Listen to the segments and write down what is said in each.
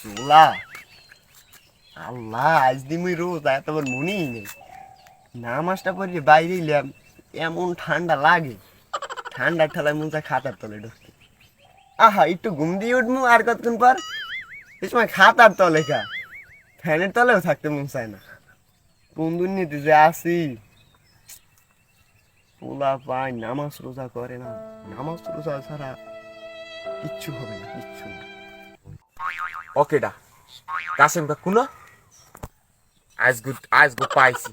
চোলা আল্লাহ, আজ দিন মুই রোজ এত বার মনেই নেই। নামাজটা পড়ে বাইরে এলাম, এমন ঠান্ডা লাগে। ঠান্ডা ঠালায় মন চায় খাতার তলে ঢুকতে। আহা, একটু ঘুম দিয়ে উঠবো আর কতক্ষণ পর? এই সময় খাতার তলে খা। ফ্যানের তলেও থাকতে মন চায় না। কোন দুর্নীতি যে আসি। পোলা পায় নামাজ রোজা করে না। নামাজ রোজা ছাড়া কিচ্ছু হবে না, কিচ্ছু না। ওকেডা কাসেম কাকু না আজগু আজগু পাইছি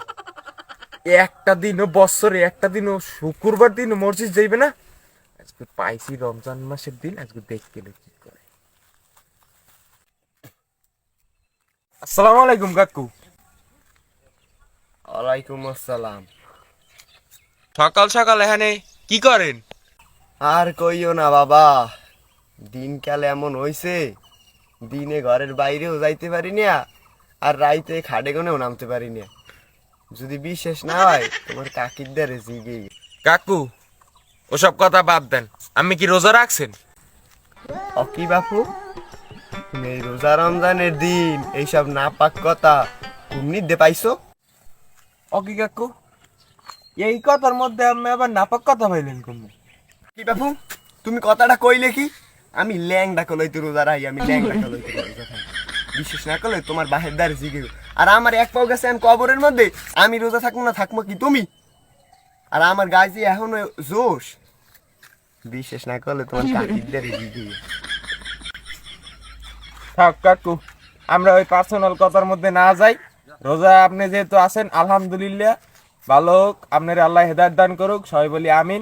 একটা দিনও বছরে একটা দিনও শুক্রবার দিন মসজিদ যাইবে না? আজকে পাইছি রমজান মাসের দিন আজকে দেখতে কি করে? আসসালামু আলাইকুম কাকু। ওয়ালাইকুম আসসালাম। সকাল সকাল এখানে কি করেন? আর কইও না বাবা। দিনকাল এমন হইছে। দিনে ঘরের বাইরেও যাইতে পারি না আর রাইতে খাটে কোনেও নামতে পারি না। যদি বিশেষ না হয় তোমার কাকির দ্বারে জিগে কাকু ওসব কথা বাদ দেন। আমি কি রোজা রাখছেন? অকি বাপু? তুমি এই রোজা রমজানের দিন এইসব নাপাক কথা তুমি দে পাইছো? ওকে কাকু? এই কথার মধ্যে আমি আবার নাপাক কথা পাইলেন কোন কি বাপু? তুমি কথাটা কইলে কি? আমি ল্যাংডা কলইতে রোজা রাই আমি ল্যাংডা কলইতে রোজা খাই বিশেষ না করলে তোমার বাহের দ্বারে জিগে আর আমার এক পাও গেছে এখন কবরের মধ্যে আমি রোজা থাকব না থাকব কি তুমি? আর আমার গায়ে এখনও জোশ বিশেষ না করলে তোমার কাকির দ্বারে জিগে থাক কাকু আমরা ওই পার্সোনাল কথার মধ্যে না যাই। রোজা আপনি যেহেতু আছেন আলহামদুলিল্লাহ। ভালো হোক আপনার আল্লাহ হেদায়ত দান করুক সবাই বলি আমিন।